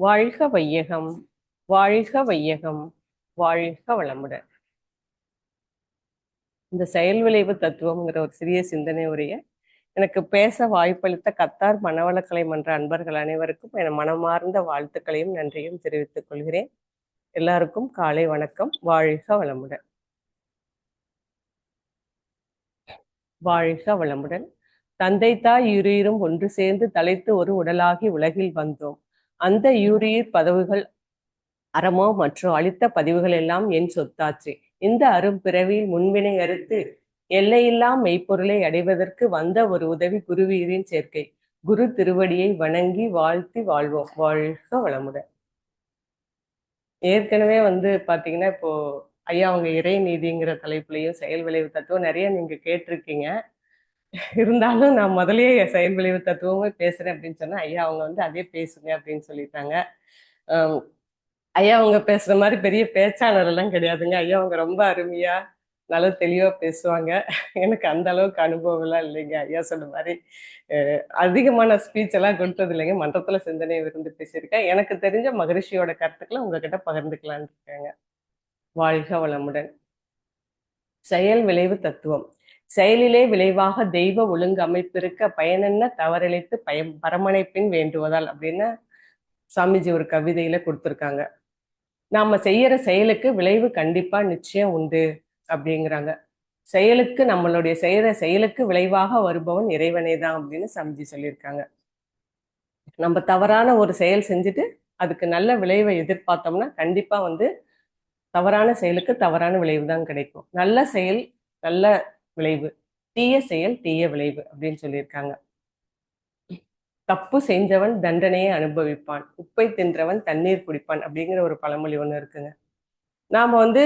வாழ்க வையகம் வாழ்க வையகம் வாழ்க வளமுடன். இந்த செயல் விளைவு தத்துவம்ங்கிற ஒரு சிறிய சிந்தனை உரைய எனக்கு பேச வாய்ப்பளித்த கத்தார் மனவளக்கலை மன்ற அன்பர்கள் அனைவருக்கும் என மனமார்ந்த வாழ்த்துக்களையும் நன்றியும் தெரிவித்துக் கொள்கிறேன். எல்லாருக்கும் காலை வணக்கம். வாழ்க வளமுடன். வாழ்க வளமுடன். தந்தை தாய் இரும் ஒன்று சேர்ந்து தலைத்து ஒரு உடலாகி உலகில் வந்தோம். அந்த யூரியர் பதவுகள் அறமோ மற்றும் அளித்த பதிவுகள் எல்லாம் என் சொத்தாச்சு. இந்த அரும் பிறவியில் முன்வினை அறுத்து எல்லையில்லா மெய்ப்பொருளை அடைவதற்கு வந்த ஒரு உதவி குருவீரின் சேர்க்கை. குரு திருவடியை வணங்கி வாழ்த்தி வாழ்வோம். வாழ்க வளமுடன். ஏற்கனவே வந்து பாத்தீங்கன்னா இப்போ ஐயா அவங்க இறை நீதிங்கிற தலைப்புலையும் செயல் விளைவு தத்துவம் நிறைய நீங்க கேட்டிருக்கீங்க. இருந்தாலும் நான் முதலே செயல் விளைவு தத்துவமே பேசுறேன் அப்படின்னு சொன்னா ஐயா அவங்க வந்து அதே பேசுங்க அப்படின்னு சொல்லிட்டாங்க. ஐயா அவங்க பேசுற மாதிரி பெரிய பேச்சாளர் எல்லாம் கிடையாதுங்க. ஐயா அவங்க ரொம்ப அருமையா நல்லா தெளிவா பேசுவாங்க. எனக்கு அந்த அளவுக்கு அனுபவம் எல்லாம் இல்லைங்க. ஐயா சொன்ன மாதிரி அதிகமான ஸ்பீச் எல்லாம் கொடுத்தது இல்லைங்க மன்றத்துல சிந்தனையை விருந்து பேசியிருக்கேன். எனக்கு தெரிஞ்ச மகரிஷியோட கருத்துக்களை உங்ககிட்ட பகிர்ந்துக்கலான் இருக்காங்க. வாழ்க வளமுடன். செயல் விளைவு தத்துவம். செயலிலே விளைவாக தெய்வ ஒழுங்கு அமைப்பிருக்க பயனென்ன தவறிழைத்து பயம் பரமனைப்பின் வேண்டுவதால் அப்படின்னு சாமிஜி ஒரு கவிதையில கொடுத்துருக்காங்க. நாம செய்யற செயலுக்கு விளைவு கண்டிப்பா நிச்சயம் உண்டு அப்படிங்கிறாங்க. செயலுக்கு நம்மளுடைய செய்யற செயலுக்கு விளைவாக வருபவன் இறைவனே தான் அப்படின்னு சமிஜி சொல்லியிருக்காங்க. நம்ம தவறான ஒரு செயல் செஞ்சுட்டு அதுக்கு நல்ல விளைவை எதிர்பார்த்தோம்னா கண்டிப்பா வந்து தவறான செயலுக்கு தவறான விளைவு தான் கிடைக்கும். நல்ல செயல் நல்ல விளைவு. தீய செயல் தீய விளைவு அப்படின்னு சொல்லியிருக்காங்க. தப்பு செஞ்சவன் தண்டனையை அனுபவிப்பான். உப்பை தின்றவன் தண்ணீர் குடிப்பான் அப்படிங்கிற ஒரு பழமொழி ஒன்று இருக்குங்க. நாம வந்து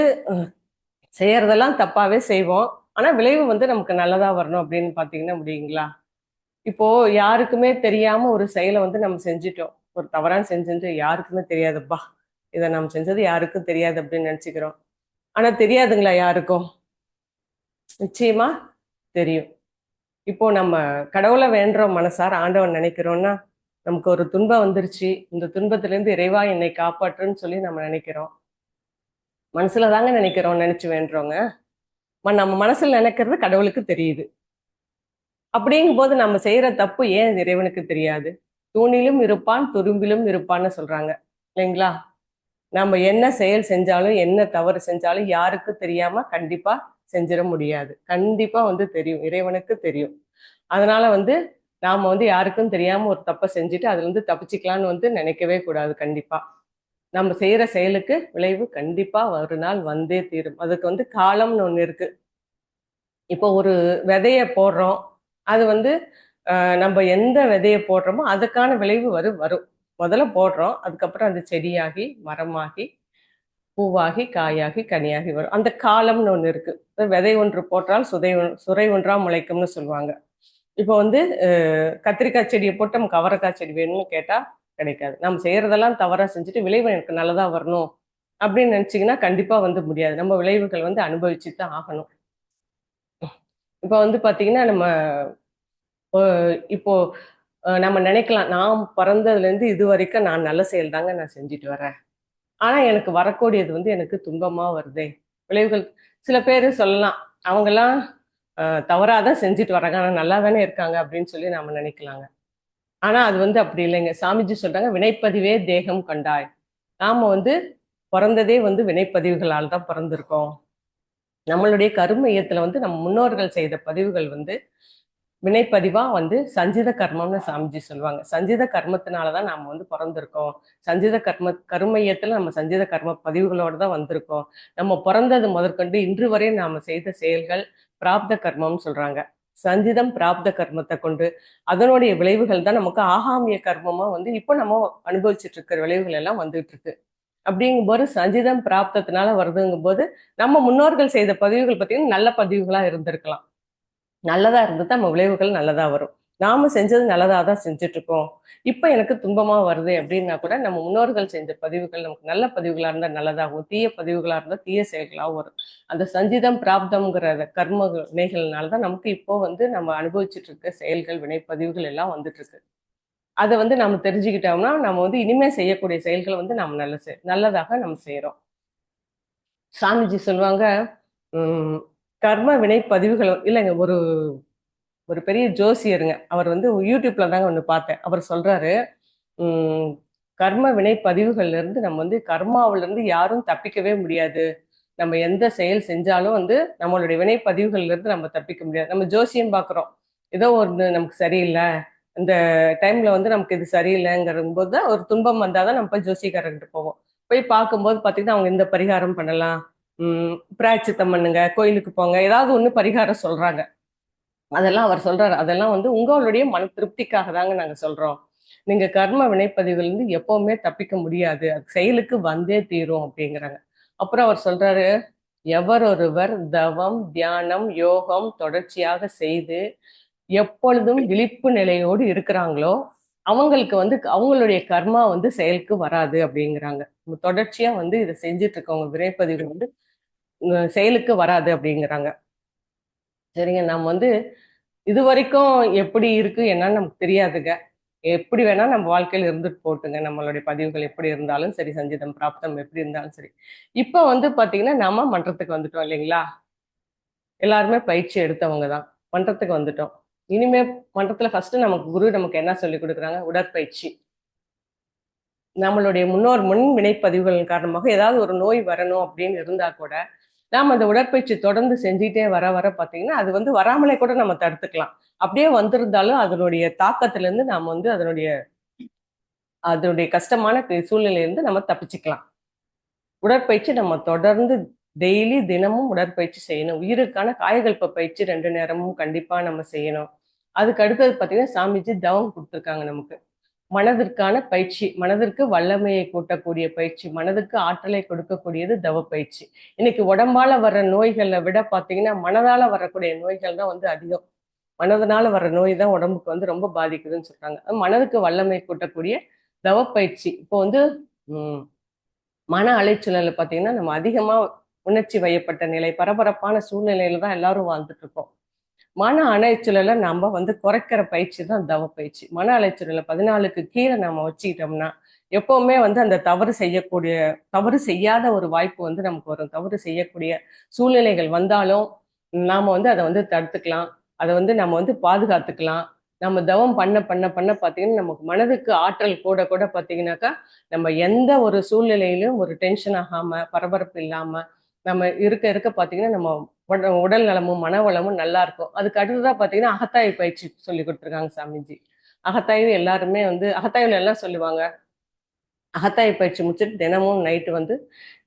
செய்யறதெல்லாம் தப்பாவே செய்வோம். ஆனா விளைவு வந்து நமக்கு நல்லதா வரணும் அப்படின்னு பாத்தீங்கன்னா முடியுங்களா? இப்போ யாருக்குமே தெரியாம ஒரு செயலை வந்து நம்ம செஞ்சிட்டோம். ஒரு தவறான செஞ்சுட்டு யாருக்குமே தெரியாதுப்பா. இதை நம்ம செஞ்சது யாருக்கும் தெரியாது அப்படின்னு நினச்சிக்கிறோம். ஆனா தெரியாதுங்களா யாருக்கும்? நிச்சயமா தெரியும். இப்போ நம்ம கடவுளை வேண்டுறோம் மனசார் ஆண்டவன் நினைக்கிறோம்னா நமக்கு ஒரு துன்பம் வந்துருச்சு. இந்த துன்பத்திலேருந்து இறைவா என்னை காப்பாற்றுன்னு சொல்லி நம்ம நினைக்கிறோம். மனசுல தாங்க நினைக்கிறோம் நினைச்சு வேண்டுறோங்க நம்ம மனசுல நினைக்கிறது கடவுளுக்கு தெரியுது. அப்படிங்கும் போது நம்ம செய்யற தப்பு ஏன் இறைவனுக்கு தெரியாது? தூணிலும் இருப்பான் துரும்பிலும் இருப்பான்னு சொல்றாங்க. இல்லைங்களா? நம்ம என்ன செயல் செஞ்சாலும் என்ன தவறு செஞ்சாலும் யாருக்கும் தெரியாம கண்டிப்பா செஞ்சிட முடியாது. கண்டிப்பா வந்து தெரியும். இறைவனுக்கு தெரியும். அதனால வந்து நாம வந்து யாருக்கும் தெரியாம ஒரு தப்பை செஞ்சுட்டு அதுல இருந்து தப்பிச்சுக்கலான்னு வந்து நினைக்கவே கூடாது கண்டிப்பா. நம்ம செய்யற செயலுக்கு விளைவு கண்டிப்பா ஒரு நாள் வந்தே தீரும். அதுக்கு வந்து காலம்னு ஒண்ணு இருக்கு. இப்போ ஒரு விதைய போடுறோம். அது வந்து நம்ம எந்த விதைய போடுறோமோ அதுக்கான விளைவு வரும் வரும். முதல்ல போடுறோம். அதுக்கப்புறம் அந்த செடியாகி மரமாகி பூவாகி காயாகி கனியாகி வரும். அந்த காலம்னு ஒன்று இருக்கு. விதை ஒன்று போட்டால் சுதை சுரை ஒன்றா முளைக்கும்னு சொல்லுவாங்க. இப்போ வந்து கத்திரிக்காய் செடியை போட்டு நமக்கு அவரைக்காய் செடி வேணும்னு கேட்டால் கிடைக்காது. நம்ம செய்யறதெல்லாம் தவறாக செஞ்சுட்டு விளைவு எனக்கு நல்லதா வரணும் அப்படின்னு நினைச்சிங்கன்னா கண்டிப்பாக வந்து முடியாது. நம்ம விளைவுகள் வந்து அனுபவிச்சு தான் ஆகணும். இப்போ வந்து பார்த்தீங்கன்னா நம்ம இப்போ நம்ம நினைக்கலாம். நான் பிறந்ததுலேருந்து இது வரைக்கும் நான் நல்ல செயல் தாங்க நான் செஞ்சுட்டு வரேன். ஆனா எனக்கு வரக்கூடியது வந்து எனக்கு துன்பமா வருதே. விளைவுகள் சில பேர் சொல்லலாம். அவங்கெல்லாம் தவறாதான் செஞ்சுட்டு வராங்க. ஆனா நல்லா தானே இருக்காங்க அப்படின்னு சொல்லி நாம நினைக்கலாங்க. ஆனா அது வந்து அப்படி இல்லைங்க. சாமிஜி சொல்றாங்க வினைப்பதிவே தேகம் கண்டாய். நாம வந்து பிறந்ததே வந்து வினைப்பதிவுகளால் தான் பிறந்திருக்கோம். நம்மளுடைய கருமையத்துல வந்து நம்ம முன்னோர்கள் செய்த பதிவுகள் வந்து வினைப்பதிவா வந்து சஞ்சித கர்மம்னு சாமிஜி சொல்லுவாங்க. சஞ்சித கர்மத்தினாலதான் நாம வந்து பிறந்திருக்கோம். சஞ்சித கர்ம கருமையத்துல நம்ம சஞ்சித கர்ம பதிவுகளோட தான் வந்திருக்கோம். நம்ம பிறந்தது முதற்கொண்டு இன்று வரை நாம செய்த செயல்கள் பிராப்த கர்மம்னு சொல்றாங்க. சஞ்சிதம் பிராப்த கர்மத்தை கொண்டு அதனுடைய விளைவுகள் தான் நமக்கு ஆகாமிய கர்மமா வந்து இப்போ நம்ம அனுபவிச்சுட்டு இருக்கிற விளைவுகள் எல்லாம் வந்துட்டு இருக்கு. அப்படிங்கும்போது சஞ்சிதம் பிராப்தத்தினால வருதுங்கும் போது நம்ம முன்னோர்கள் செய்த பதிவுகள் பார்த்தீங்கன்னா நல்ல பதிவுகளா இருந்திருக்கலாம். நல்லதா இருந்தது நம்ம விளைவுகள் நல்லதா வரும். நாம செஞ்சது நல்லதா தான் செஞ்சுட்டு இருக்கோம் இப்ப எனக்கு துன்பமா வருது அப்படின்னா கூட நம்ம முன்னோர்கள் செஞ்ச பதிவுகள் நமக்கு நல்ல பதிவுகளா இருந்தா நல்லதாகவும் தீய பதிவுகளா இருந்தா தீய செயல்களாகவும் வரும். அந்த சஞ்சிதம் பிராப்தம்ங்கிற கர்ம வினைகள்னால தான் நமக்கு இப்போ வந்து நம்ம அனுபவிச்சுட்டு இருக்க செயல்கள் வினைப்பதிவுகள் எல்லாம் வந்துட்டு இருக்கு அதை வந்து நம்ம தெரிஞ்சுக்கிட்டோம்னா நம்ம வந்து இனிமே செய்யக்கூடிய செயல்களை வந்து நம்ம நல்ல நல்லதாக நம்ம செய்யறோம் சாமிஜி சொல்லுவாங்க உம் கர்ம வினை பதிவுகள் இல்லைங்க ஒரு ஒரு பெரிய ஜோசியருங்க. அவர் வந்து யூடியூப்ல தாங்க ஒன்று பார்த்தேன். அவர் சொல்றாரு கர்ம வினை பதிவுகள்ல இருந்து நம்ம வந்து கர்மாவில இருந்து யாரும் தப்பிக்கவே முடியாது. நம்ம எந்த செயல் செஞ்சாலும் வந்து நம்மளுடைய வினை பதிவுகள்ல இருந்து நம்ம தப்பிக்க முடியாது. நம்ம ஜோசியம் பார்க்குறோம் ஏதோ ஒன்று நமக்கு சரியில்லை. அந்த டைம்ல வந்து நமக்கு இது சரியில்லைங்கிற போது தான் ஒரு துன்பம் வந்தாதான் நம்ம போய் ஜோசியக்காரர்கிட்ட போவோம். போய் பார்க்கும்போது பார்த்தீங்கன்னா அவங்க இந்த பரிகாரம் பண்ணலாம். உம் பிராய்ச்சித்தம் பண்ணுங்க கோயிலுக்கு போங்க ஏதாவது ஒன்று பரிகாரம் சொல்றாங்க. அதெல்லாம் அவர் சொல்றாரு. அதெல்லாம் வந்து உங்களுடைய மன திருப்திக்காக தாங்க நாங்க சொல்றோம். நீங்க கர்ம வினைப்பதிவுல இருந்து எப்பவுமே தப்பிக்க முடியாது. செயலுக்கு வந்தே தீரும் அப்படிங்கிறாங்க. அப்புறம் அவர் சொல்றாரு எவரொருவர் தவம் தியானம் யோகம் தொடர்ச்சியாக செய்து எப்பொழுதும் விழிப்பு நிலையோடு இருக்கிறாங்களோ அவங்களுக்கு வந்து அவங்களுடைய கர்மா வந்து செயலுக்கு வராது அப்படிங்கிறாங்க. தொடர்ச்சியா வந்து இதை செஞ்சுட்டு இருக்கவங்க வினைப்பதிவு வந்து செயலுக்கு வராது அப்படிங்கிறாங்க. சரிங்க நம்ம வந்து இது வரைக்கும் எப்படி இருக்கு என்னன்னு நமக்கு தெரியாதுங்க. எப்படி வேணா நம்ம வாழ்க்கையில இருந்துட்டு போட்டுங்க. நம்மளுடைய பதிவுகள் எப்படி இருந்தாலும் சரி சஞ்சிதம் பிராப்தம் எப்படி இருந்தாலும் சரி. இப்போ வந்து பாத்தீங்கன்னா நம்ம மன்றத்துக்கு வந்துட்டோம் இல்லைங்களா? எல்லாருமே பயிற்சி எடுத்தவங்க தான். மன்றத்துக்கு வந்துட்டோம். இனிமே மன்றத்துல ஃபர்ஸ்ட் நமக்கு குரு நமக்கு என்ன சொல்லி கொடுக்குறாங்க? உடற்பயிற்சி. நம்மளுடைய முன்னோர் முன் வினைப்பதிவுகளின் காரணமாக ஏதாவது ஒரு நோய் வரணும் அப்படின்னு இருந்தா கூட நாம் அந்த உடற்பயிற்சி தொடர்ந்து செஞ்சுட்டே வர வர பார்த்தீங்கன்னா அது வந்து வராமலே கூட நம்ம தடுத்துக்கலாம். அப்படியே வந்திருந்தாலும் அதனுடைய தாக்கத்திலேருந்து நாம் வந்து அதனுடைய அதனுடைய கஷ்டமான சூழ்நிலையிலேருந்து நம்ம தப்பிச்சுக்கலாம். உடற்பயிற்சி நம்ம தொடர்ந்து டெய்லி தினமும் உடற்பயிற்சி செய்யணும். உயிருக்கான காயகல்ப பயிற்சி ரெண்டு நேரமும் கண்டிப்பா நம்ம செய்யணும். அதுக்கு அடுத்தது பார்த்தீங்கன்னா சாமிஜி தவம் கொடுத்துருக்காங்க நமக்கு. மனதிற்கான பயிற்சி மனதிற்கு வல்லமையை கூட்டக்கூடிய பயிற்சி மனதுக்கு ஆற்றலை கொடுக்கக்கூடியது தவ பயிற்சி. இன்னைக்கு உடம்பால வர்ற நோய்களை விட பார்த்தீங்கன்னா மனதால வரக்கூடிய நோய்கள் தான் வந்து அதிகம். மனதனால வர்ற நோய் தான் உடம்புக்கு வந்து ரொம்ப பாதிக்குதுன்னு சொல்றாங்க. மனதுக்கு வல்லமை கூட்டக்கூடிய தவ பயிற்சி. இப்போ வந்து உம், மன அலைச்சூழல பார்த்தீங்கன்னா நம்ம அதிகமா உணர்ச்சி வயப்பட்ட நிலை பரபரப்பான சூழ்நிலையில தான் எல்லாரும் வாழ்ந்துட்டு இருக்கோம். மன அலைச்சலை நம்ம வந்து குறைக்கிற பயிற்சி தான் தவ பயிற்சி. மன அலைச்சூழலை பதினாலுக்கு கீழே நம்ம வச்சுக்கிட்டோம்னா எப்பவுமே வந்து அந்த தவறு செய்யக்கூடிய தவறு செய்யாத ஒரு வாய்ப்பு வந்து நமக்கு வரும். தவறு செய்யக்கூடிய சூழ்நிலைகள் வந்தாலும் நாம வந்து அதை வந்து தடுத்துக்கலாம். அதை வந்து நம்ம வந்து பாதுகாத்துக்கலாம். நம்ம தவம் பண்ண பண்ண பண்ண பார்த்தீங்கன்னா நமக்கு மனதுக்கு ஆற்றல் கூட கூட பார்த்தீங்கன்னாக்கா நம்ம எந்த ஒரு சூழ்நிலையிலும் ஒரு டென்ஷன் ஆகாம பரபரப்பு இல்லாம நம்ம இருக்க இருக்க பார்த்தீங்கன்னா நம்ம உடல் நலமும் மனவளமும் நல்லா இருக்கும். அதுக்கு அடுத்ததா பார்த்தீங்கன்னா அகத்தாய் பயிற்சி சொல்லி கொடுத்துருக்காங்க சாமிஜி. அகத்தாயும் எல்லாருமே வந்து அகத்தாய்வுல எல்லாம் சொல்லுவாங்க? அகத்தாய் பயிற்சி முடிச்சுட்டு தினமும் நைட்டு வந்து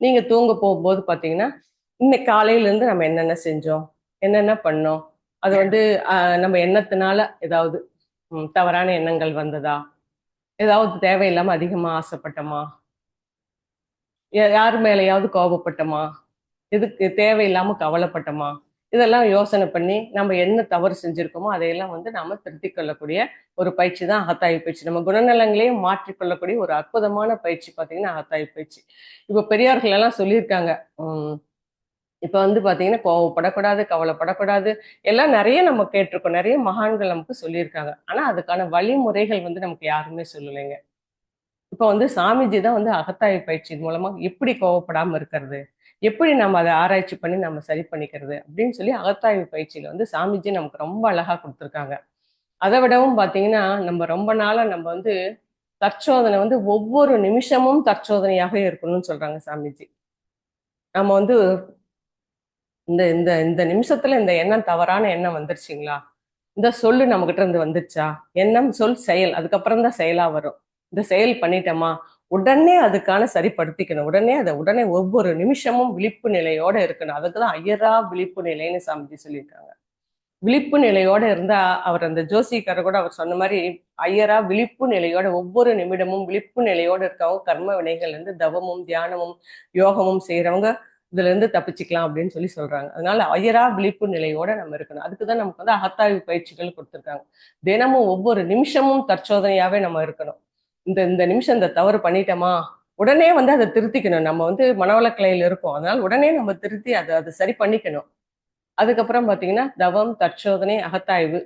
நீங்க தூங்க போகும்போது பார்த்தீங்கன்னா இன்னைக்கு காலையில இருந்து நம்ம என்னென்ன செஞ்சோம்? என்னென்ன பண்ணோம்? அது வந்து நம்ம எண்ணத்தினால ஏதாவது தவறான எண்ணங்கள் வந்ததா? ஏதாவது தேவையில்லாம அதிகமா ஆசைப்பட்டோமா? யார் மேலேயாவது கோபப்பட்டோமா? இதுக்கு தேவையில்லாம கவலைப்பட்டோமா? இதெல்லாம் யோசனை பண்ணி நம்ம என்ன தவறு செஞ்சிருக்கோமோ அதையெல்லாம் வந்து நாம திருத்திக் கொள்ளக்கூடிய ஒரு பயிற்சி தான் அகத்தாய்வு பயிற்சி. நம்ம குணநலங்களையும் மாற்றிக்கொள்ளக்கூடிய ஒரு அற்புதமான பயிற்சி பார்த்தீங்கன்னா அகத்தாய்வு பயிற்சி. இப்போ பெரியார்கள் எல்லாம் சொல்லியிருக்காங்க. உம் இப்ப வந்து பாத்தீங்கன்னா கோவப்படக்கூடாது கவலைப்படக்கூடாது. எல்லாம் நிறைய நம்ம கேட்டிருக்கோம். நிறைய மகான்கள் நமக்கு சொல்லியிருக்காங்க. ஆனா அதுக்கான வழிமுறைகள் வந்து நமக்கு யாருமே சொல்லலைங்க. இப்ப வந்து சாமிஜி தான் வந்து அகத்தாய்வு பயிற்சி மூலமா எப்படி கோவப்படாம இருக்கிறது. எப்படி நம்ம அதை ஆராய்ச்சி பண்ணி நம்ம சரி பண்ணிக்கிறது அப்படின்னு சொல்லி அகத்தாய்வு பயிற்சியில வந்து சாமிஜி நமக்கு ரொம்ப அழகா கொடுத்துருக்காங்க. அதை விடவும் பாத்தீங்கன்னா நம்ம ரொம்ப நாளா நம்ம வந்து தற்சோதனை வந்து ஒவ்வொரு நிமிஷமும் தற்சோதனையாக இருக்கணும்னு சொல்றாங்க சாமிஜி. நம்ம வந்து இந்த இந்த இந்த நிமிஷத்துல இந்த எண்ணம் தவறான எண்ணம் வந்துருச்சுங்களா? இந்த சொல்லு நம்ம கிட்ட இருந்து வந்துருச்சா? எண்ணம் சொல் செயல். அதுக்கப்புறம் தான் செயலா வரும். இந்த செயல் பண்ணிட்டோமா? உடனே அதுக்கான சரிப்படுத்திக்கணும். உடனே அதை உடனே ஒவ்வொரு நிமிஷமும் விழிப்பு நிலையோட இருக்கணும். அதுக்கு தான் ஐயரா விழிப்பு நிலைன்னு சாமிஜி சொல்லியிருக்காங்க. விழிப்பு நிலையோட இருந்தா அவர் அந்த ஜோசிக்காரர் கூட அவர் சொன்ன மாதிரி ஐயரா விழிப்பு நிலையோட ஒவ்வொரு நிமிடமும் விழிப்பு நிலையோட இருக்கவங்க கர்ம வினைகள் இருந்து தவமும் தியானமும் யோகமும் செய்யறவங்க இதுல இருந்து தப்பிச்சுக்கலாம் அப்படின்னு சொல்லி சொல்றாங்க. அதனால ஐயரா விழிப்பு நிலையோட நம்ம இருக்கணும். அதுக்குதான் நமக்கு வந்து அகத்தாய்வு பயிற்சிகள் கொடுத்துருக்காங்க. தினமும் ஒவ்வொரு நிமிஷமும் தற்சோதனையாவே நம்ம இருக்கணும். இந்த இந்த நிமிஷம் இந்த தவறு பண்ணிட்டோமா? உடனே வந்து அதை திருத்திக்கணும். நம்ம வந்து மனவளக்கலையில இருக்கோம். அதனால உடனே நம்ம திருத்தி அதை அதை சரி பண்ணிக்கணும். அதுக்கப்புறம் பாத்தீங்கன்னா தவம் தற்சோதனை அகத்தாய்வு.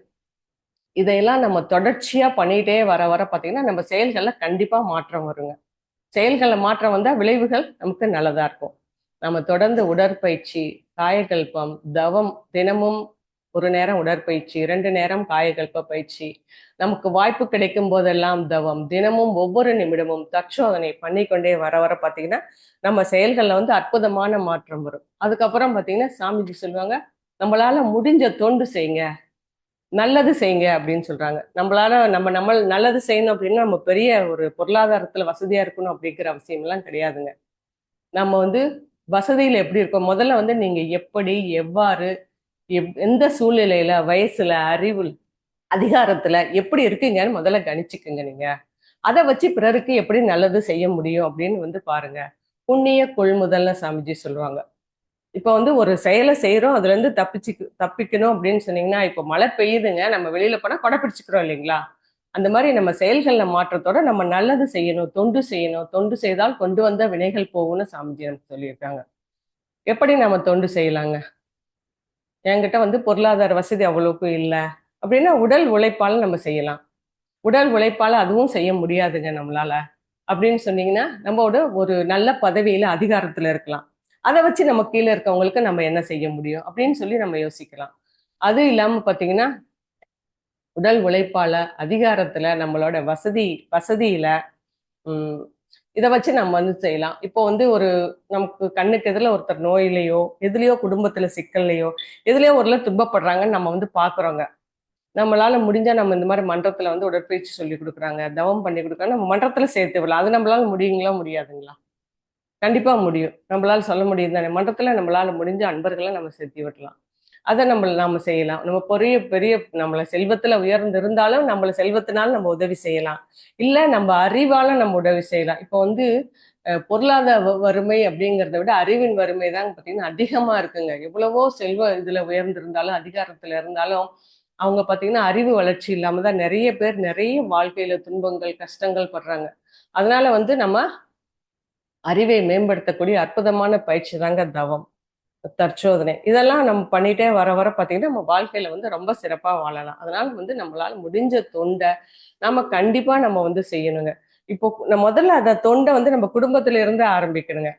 இதையெல்லாம் நம்ம தொடர்ச்சியா பண்ணிட்டே வர வர பார்த்தீங்கன்னா நம்ம செயல்களில் கண்டிப்பா மாற்றம் வருங்க. செயல்களில் மாற்றம் வந்தா விளைவுகள் நமக்கு நல்லதா இருக்கும். நம்ம தொடர்ந்து உடற்பயிற்சி காயகல்பம் தவம் தினமும் ஒரு நேரம் உடற்பயிற்சி இரண்டு நேரம் காயகல்ப பயிற்சி நமக்கு வாய்ப்பு கிடைக்கும் போதெல்லாம் தவம். தினமும் ஒவ்வொரு நிமிடமும் தற்சோதனை பண்ணிக்கொண்டே வர வர பார்த்தீங்கன்னா நம்ம செயல்களில் வந்து அற்புதமான மாற்றம் வரும். அதுக்கப்புறம் பார்த்தீங்கன்னா சாமிஜி சொல்லுவாங்க நம்மளால முடிஞ்ச தொண்டு செய்யுங்க நல்லது செய்யுங்க அப்படின்னு சொல்றாங்க. நம்மளால நம்ம நம்ம நல்லது செய்யணும் அப்படின்னா நம்ம பெரிய ஒரு பொருளாதாரத்துல வசதியா இருக்கணும் அப்படிங்கிற அவசியம் எல்லாம் கிடையாதுங்க. நம்ம வந்து வசதியில எப்படி இருக்கோம்? முதல்ல வந்து நீங்க எப்படி எவ்வாறு எப்- எந்த சூழ்நிலையில வயசுல அறிவு அதிகாரத்துல எப்படி இருக்கீங்கன்னு முதல்ல கணிச்சுக்குங்க நீங்க. அதை வச்சு பிறருக்கு எப்படி நல்லது செய்ய முடியும் அப்படின்னு வந்து பாருங்க. புண்ணிய கொள்முதல்னு சாமிஜி சொல்லுவாங்க. இப்போ வந்து ஒரு செயலை செய்யறோம் அதுல இருந்து தப்பிச்சு தப்பிக்கணும் அப்படின்னு சொன்னீங்கன்னா இப்போ மழை பெய்யுதுங்க நம்ம வெளியில போனா கொடை பிடிச்சிக்கிறோம் இல்லைங்களா? அந்த மாதிரி நம்ம செயல்கள்ல மாற்றத்தோட நம்ம நல்லது செய்யணும் தொண்டு செய்யணும். தொண்டு செய்தால் கொண்டு வந்த வினைகள் போகும்னு சாமிஜி நமக்கு சொல்லியிருக்காங்க. எப்படி நம்ம தொண்டு செய்யலாங்க? என்கிட்ட வந்து பொருளாதார வசதி அவ்வளோக்கும் இல்லை. அப்படின்னா உடல் உழைப்பால நம்ம செய்யலாம். உடல் உழைப்பால அதுவும் செய்ய முடியாதுங்க நம்மளால. அப்படின்னு சொன்னீங்கன்னா நம்மளோட ஒரு நல்ல பதவியில அதிகாரத்துல இருக்கலாம். அதை வச்சு நம்ம கீழே இருக்கவங்களுக்கு நம்ம என்ன செய்ய முடியும் அப்படின்னு சொல்லி நம்ம யோசிக்கலாம். அது இல்லாம பாத்தீங்கன்னா உடல் உழைப்பால அதிகாரத்துல நம்மளோட வசதி வசதியில உம் இதை வச்சு நம்ம வந்து செய்யலாம். இப்போ வந்து ஒரு நமக்கு கண்ணுக்கு எதிரில் ஒருத்தர் நோயிலையோ எதுலையோ குடும்பத்துல சிக்கல்லையோ எதுலயோ ஒரு துன்பப்படுறாங்கன்னு நம்ம வந்து பாக்குறோங்க நம்மளால முடிஞ்சா நம்ம இந்த மாதிரி மன்றத்துல வந்து உடற்பயிற்சி சொல்லி கொடுக்குறாங்க தவம் பண்ணி கொடுக்குறாங்க. நம்ம மன்றத்துல சேர்த்து விடலாம். அது நம்மளால முடியுங்களா முடியாதுங்களா? கண்டிப்பா முடியும். நம்மளால சொல்ல முடியும் தானே. மன்றத்துல நம்மளால முடிஞ்ச அன்பர்களை நம்ம சேர்த்து விடலாம். அதை நம்ம நாம செய்யலாம். நம்ம பெரிய பெரிய நம்மள செல்வத்துல உயர்ந்து இருந்தாலும் நம்மள செல்வத்தினால நம்ம உதவி செய்யலாம். இல்ல நம்ம அறிவால நம்ம உதவி செய்யலாம். இப்போ வந்து பொருளாதார வறுமை அப்படிங்கிறத விட அறிவின் வறுமை தான் பார்த்தீங்கன்னா அதிகமா இருக்குங்க. எவ்வளவோ செல்வ இதுல உயர்ந்திருந்தாலும் அதிகாரத்துல இருந்தாலும் அவங்க பார்த்தீங்கன்னா அறிவு வளர்ச்சி இல்லாம தான் நிறைய பேர் நிறைய வாழ்க்கையில துன்பங்கள் கஷ்டங்கள் படுறாங்க. அதனால வந்து நம்ம அறிவை மேம்படுத்தக்கூடிய அற்புதமான பயிற்சி தாங்க தவம் தற்சோதனை. இதெல்லாம் நம்ம பண்ணிட்டே வர வர பார்த்தீங்கன்னா நம்ம வாழ்க்கையில வந்து ரொம்ப சிறப்பாக வாழலாம். அதனால வந்து நம்மளால முடிஞ்ச தொண்டை நம்ம கண்டிப்பா நம்ம வந்து செய்யணுங்க. இப்போ நம்ம முதல்ல அந்த தொண்டை வந்து நம்ம குடும்பத்துல இருந்து ஆரம்பிக்கணுங்க.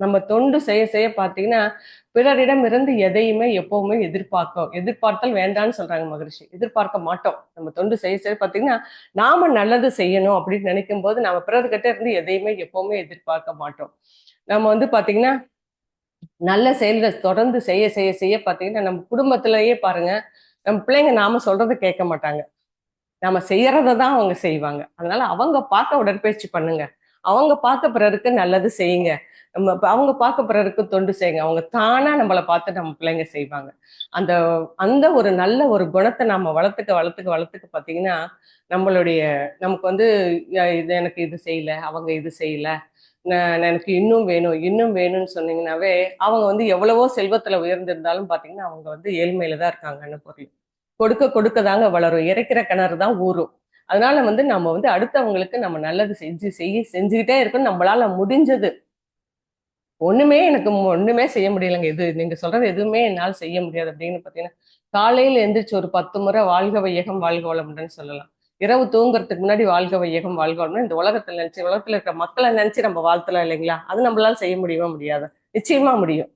நம்ம தொண்டு செய்ய செய்ய பார்த்தீங்கன்னா பிறரிடம் இருந்து எதையுமே எப்பவுமே எதிர்பார்க்கும் எதிர்பார்த்தல் வேண்டாம்னு சொல்றாங்க மகரிஷி. எதிர்பார்க்க மாட்டோம். நம்ம தொண்டு செய்ய செய்ய பார்த்தீங்கன்னா நாம நல்லது செய்யணும் அப்படின்னு நினைக்கும் போது நம்ம பிறர்கிட்ட இருந்து எதையுமே எப்பவுமே எதிர்பார்க்க மாட்டோம். நம்ம வந்து பாத்தீங்கன்னா நல்ல செயல்கள் தொடர்ந்து செய்ய செய்ய செய்ய பார்த்தீங்கன்னா நம்ம குடும்பத்திலேயே பாருங்க நம்ம பிள்ளைங்க நாம சொல்றதை கேட்க மாட்டாங்க. நம்ம செய்யறத தான் அவங்க செய்வாங்க. அதனால அவங்க பார்க்க உடற்பயிற்சி பண்ணுங்க. அவங்க பார்க்க பிறருக்கு நல்லது செய்யுங்க. நம்ம அவங்க பார்க்க பிறருக்கு தொண்டு செய்யுங்க. அவங்க தானா நம்மளை பார்த்து நம்ம பிள்ளைங்க செய்வாங்க. அந்த அந்த ஒரு நல்ல ஒரு குணத்தை நம்ம வளர்த்துக்க வளர்த்துக்க வளர்த்துக்க பார்த்தீங்கன்னா நம்மளுடைய நமக்கு வந்து இது எனக்கு இது செய்யல அவங்க இது செய்யல எனக்கு இன்னும் வேணும் இன்னும் வேணும்னு சொன்னீங்கன்னாவே அவங்க வந்து எவ்வளவோ செல்வத்துல உயர்ந்திருந்தாலும் பாத்தீங்கன்னா அவங்க வந்து ஏழ்மையில தான் இருக்காங்கன்னு பொருள். கொடுக்க கொடுக்க தாங்க வளரும். இறைக்கிற கிணறு தான் ஊறும். அதனால வந்து நம்ம வந்து அடுத்தவங்களுக்கு நம்ம நல்லது செஞ்சு செய்ய செஞ்சுக்கிட்டே இருக்கணும். நம்மளால முடிஞ்சது. ஒண்ணுமே எனக்கு ஒண்ணுமே செய்ய முடியலைங்க. இது நீங்க சொல்றது எதுவுமே என்னால் செய்ய முடியாது அப்படின்னு பாத்தீங்கன்னா காலையில எந்திரிச்சு ஒரு பத்து முறை வாழ்க வையகம் வாழ்க வளமுடன் சொல்லலாம். இரவு தூங்குறதுக்கு முன்னாடி வாழ்க வையகம் வாழ்க வளமுடன். இந்த உலகத்துல நினைச்சு உலகத்துல இருக்கிற மக்களை நினைச்சு நம்ம வாழ்த்தலாம் இல்லைங்களா? அது நம்மளால செய்ய முடியுமா முடியாது? நிச்சயமா முடியும்.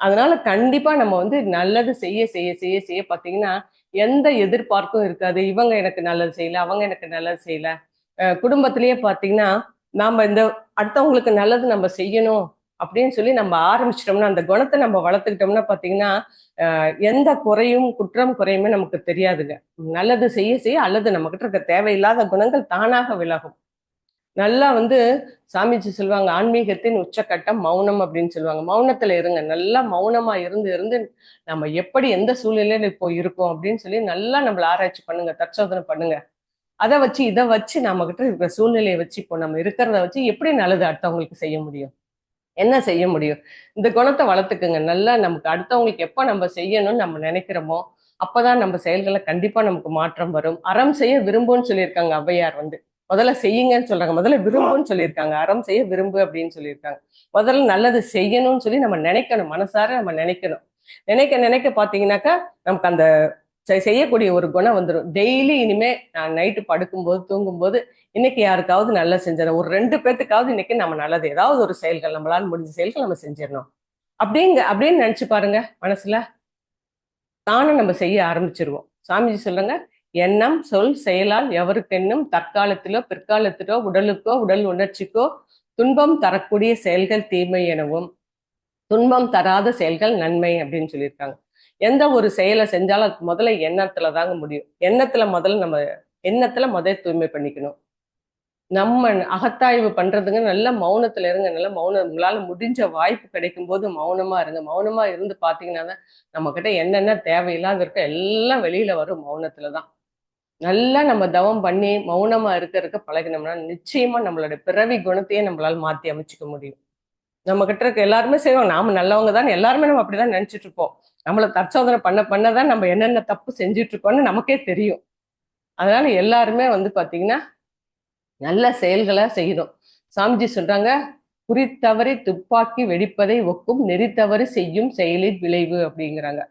அதனால கண்டிப்பா நம்ம வந்து நல்லது செய்ய செய்ய செய்ய செய்ய பாத்தீங்கன்னா எந்த எதிர்பார்ப்பும் இருக்காது. இவங்க எனக்கு நல்லது செய்யல அவங்க எனக்கு நல்லது செய்யல. அஹ் குடும்பத்திலேயே பாத்தீங்கன்னா நாம இந்த அடுத்தவங்களுக்கு நல்லது நம்ம செய்யணும் அப்படின்னு சொல்லி நம்ம ஆரம்பிச்சிட்டோம்னா அந்த குணத்தை நம்ம வளர்த்துக்கிட்டோம்னா பாத்தீங்கன்னா எந்த குறையும் குற்றம் குறையுமே நமக்கு தெரியாதுங்க. நல்லது செய்ய செய்ய அல்லது நம்ம கிட்ட இருக்க தேவையில்லாத குணங்கள் தானாக விலகும். நல்லா வந்து சாமிஜி சொல்லுவாங்க ஆன்மீகத்தின் உச்சக்கட்டம் மௌனம் அப்படின்னு சொல்லுவாங்க. மௌனத்துல இருங்க. நல்லா மௌனமா இருந்து இருந்து நம்ம எப்படி எந்த சூழ்நிலையில இப்போ இருக்கோம் அப்படின்னு சொல்லி நல்லா நம்மள ஆராய்ச்சி பண்ணுங்க தற்சோதனை பண்ணுங்க. அதை வச்சு இதை வச்சு நம்ம கிட்ட இருக்கிற சூழ்நிலையை வச்சு இப்போ நம்ம இருக்கிறத வச்சு எப்படி நல்லது அடுத்தவங்களுக்கு செய்ய முடியும்? என்ன செய்ய முடியும்? இந்த குணத்தை வளர்த்துக்குங்க. நல்லா நமக்கு அடுத்தவங்களுக்கு எப்போ நம்ம செய்யணும்னு நம்ம நினைக்கிறோமோ அப்போதான் நம்ம செயல்களை கண்டிப்பாக நமக்கு மாற்றம் வரும். அறம் செய்ய விரும்புன்னு சொல்லியிருக்காங்க ஔவையார் வந்து. முதல்ல செய்யுங்கன்னு சொல்றாங்க. முதல்ல விரும்புன்னு சொல்லியிருக்காங்க. அறம் செய்ய விரும்பு அப்படின்னு சொல்லியிருக்காங்க. முதல்ல நல்லது செய்யணும்னு சொல்லி நம்ம நினைக்கணும். மனசார நம்ம நினைக்கணும். நினைக்க நினைக்க பார்த்தீங்கன்னாக்கா நமக்கு அந்த செய்யக்கூடிய ஒரு குணம் வந்துடும் டெய்லி இனிமே நான் நைட்டு படுக்கும்போது தூங்கும்போது இன்னைக்கு யாருக்காவது நல்லா செஞ்சிடணும் ஒரு ரெண்டு பேர்த்துக்காவது இன்னைக்கு நம்ம நல்லது. ஏதாவது ஒரு செயல்கள் நம்மளால முடிஞ்ச செயல்கள் நம்ம செஞ்சிடணும். அப்படிங்க அப்படின்னு நினைச்சு பாருங்க மனசுல. தானே நம்ம செய்ய ஆரம்பிச்சிருவோம். சாமிஜி சொல்லுங்க எண்ணம் சொல் செயலால் எவருக்கென்னும் தற்காலத்திலோ பிற்காலத்திலோ உடலுக்கோ உடல் உணர்ச்சிக்கோ துன்பம் தரக்கூடிய செயல்கள் தீமை எனவும் துன்பம் தராத செயல்கள் நன்மை அப்படின்னு சொல்லியிருக்காங்க. எந்த ஒரு செயலை செஞ்சாலும் அதுக்கு முதல்ல எண்ணத்துல தாங்க முடியும். எண்ணத்துல முதல்ல நம்ம எண்ணத்துல முதல் தூய்மை பண்ணிக்கணும். நம்ம அகத்தாய்வு பண்றதுங்க நல்ல மௌனத்துல இருங்க. நல்ல மௌனம் உங்களால முடிஞ்ச வாய்ப்பு கிடைக்கும் போது மௌனமா இருங்க. மௌனமா இருந்து பாத்தீங்கன்னா தான் நம்ம கிட்ட என்னென்ன தேவையில்லாத இருக்க எல்லாம் வெளியில வரும் மௌனத்துலதான் நல்லா நம்ம தவம் பண்ணி மௌனமா இருக்க இருக்க பழகினோம்னா நிச்சயமா நம்மளோட பிறவி குணத்தையே நம்மளால மாத்தி அமைச்சுக்க முடியும். நம்ம கிட்ட இருக்க எல்லாருமே செய்வோம் நாம நல்லவங்க தான். எல்லாருமே நம்ம அப்படிதான் நினைச்சிட்டு இருப்போம். நம்மள தற்சோதனை பண்ண பண்ணதான் நம்ம என்னென்ன தப்பு செஞ்சுட்டு இருக்கோம்னு நமக்கே தெரியும். அதனால எல்லாருமே வந்து பாத்தீங்கன்னா நல்ல செயல்களை செய்யணும். சாமிஜி சொல்றாங்க குறித்தவரை துப்பாக்கி வெடிப்பதை ஒக்கும். நெறித்தவறு செய்யும் செயலின் விளைவு அப்படிங்கிறாங்க.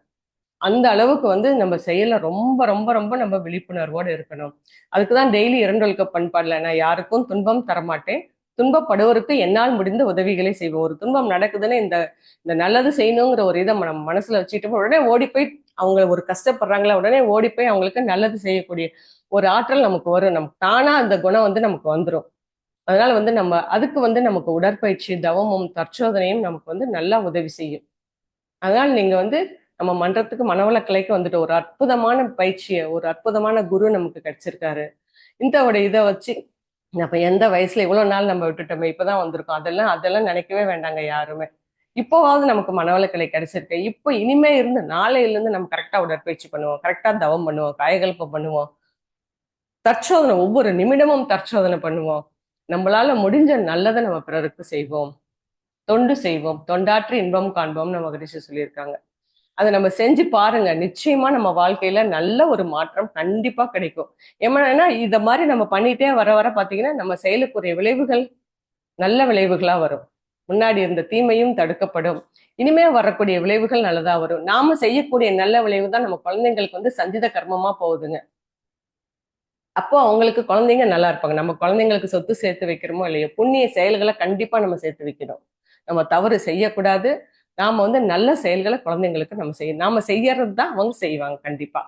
அந்த அளவுக்கு வந்து நம்ம செயல ரொம்ப ரொம்ப ரொம்ப நம்ம விழிப்புணர்வோடு இருக்கணும். அதுக்குதான் டெய்லி இரண்டொழுக்க பண்பாடுல நான் யாருக்கும் துன்பம் தரமாட்டேன். துன்பப்படுவோருக்கு என்னால் முடிந்த உதவிகளை செய்வோம். ஒரு துன்பம் நடக்குதுன்னு இந்த இந்த நல்லது செய்யணுங்கிற ஒரு இதை நம்ம மனசுல வச்சுட்டு உடனே ஓடி போய் அவங்க ஒரு கஷ்டப்படுறாங்களா உடனே ஓடி போய் அவங்களுக்கு நல்லது செய்யக்கூடிய ஒரு ஆற்றல் நமக்கு வரும். நமக்கு தானா அந்த குணம் வந்து நமக்கு வந்துடும் அதனால வந்து நம்ம அதுக்கு வந்து நமக்கு உடற்பயிற்சி தவமும் தற்சோதனையும் நமக்கு வந்து நல்லா உதவி செய்யும். அதனால நீங்க வந்து நம்ம மன்றத்துக்கு மனவளக்கலைக்கு வந்துட்டு ஒரு அற்புதமான பயிற்சியை ஒரு அற்புதமான குரு நமக்கு கிடைச்சிருக்காரு. இந்த இதை வச்சு அப்ப எந்த வயசுல இவ்வளவு நாள் நம்ம விட்டுட்டோமே? இப்பதான் வந்திருக்கோம். அதெல்லாம் அதெல்லாம் நினைக்கவே வேண்டாங்க யாருமே. இப்போவாவது நமக்கு மனவளக்கலை கிடைச்சிருக்கு. இப்போ இனிமே இருந்து நாளையில இருந்து நம்ம கரெக்டா உடற்பயிற்சி பண்ணுவோம். கரெக்டா தவம் பண்ணுவோம். காயகல்பம் பண்ணுவோம். தற்சோதனை ஒவ்வொரு நிமிடமும் தற்சோதனை பண்ணுவோம். நம்மளால முடிஞ்ச நல்லதை நம்ம பிறருக்கு செய்வோம். தொண்டு செய்வோம். தொண்டாற்றி இன்பம் காண்போம் நம்ம கடைசி சொல்லியிருக்காங்க. அதை நம்ம செஞ்சு பாருங்க. நிச்சயமா நம்ம வாழ்க்கையில நல்ல ஒரு மாற்றம் கண்டிப்பா கிடைக்கும். ஏன்னா இத மாதிரி நம்ம பண்ணிட்டே வர வர பாத்தீங்கன்னா நம்ம செயலுக்குரிய விளைவுகள் நல்ல விளைவுகளா வரும். முன்னாடி இருந்த தீமையும் தடுக்கப்படும். இனிமே வரக்கூடிய விளைவுகள் நல்லதா வரும். நாம செய்யக்கூடிய நல்ல விளைவு தான் நம்ம குழந்தைங்களுக்கு வந்து சஞ்சித கர்மமா போகுதுங்க. அப்போ அவங்களுக்கு குழந்தைங்க நல்லா இருப்பாங்க. நம்ம குழந்தைங்களுக்கு சொத்து சேர்த்து வைக்கிறோமோ இல்லையோ புண்ணிய செயல்களை கண்டிப்பா நம்ம சேர்த்து வைக்கணும். நம்ம தவறு செய்யக்கூடாது. நாம வந்து நல்ல செயல்களை குழந்தைங்களுக்கு நம்ம செய்ய நாம செய்யறது தான் அவங்க செய்வாங்க கண்டிப்பா.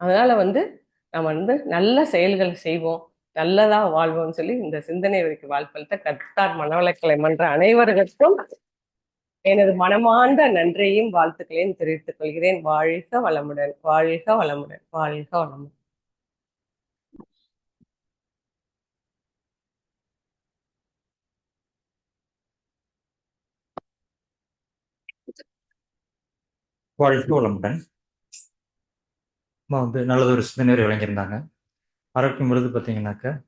அதனால வந்து நம்ம வந்து நல்ல செயல்கள் செய்வோம் நல்லதா வாழ்வோம்னு சொல்லி இந்த சிந்தனை வரைக்கும் வாழ்ப்பல்த்த கத்தார் மனவளக்கலை மன்ற அனைவருக்கும் எனது மனமார்ந்த நன்றியையும் வாழ்த்துக்களையும் தெரிவித்துக் கொள்கிறேன். வாழ்க வளமுடன் வாழ்க வளமுடன் வாழ்க வளமுடன். வாழ்க்கை வளமுடன். அம்மா வந்து நல்லதொரு சிந்தனை வழங்கியிருந்தாங்க ஆரோக்கியம் விருது பார்த்தீங்கன்னாக்க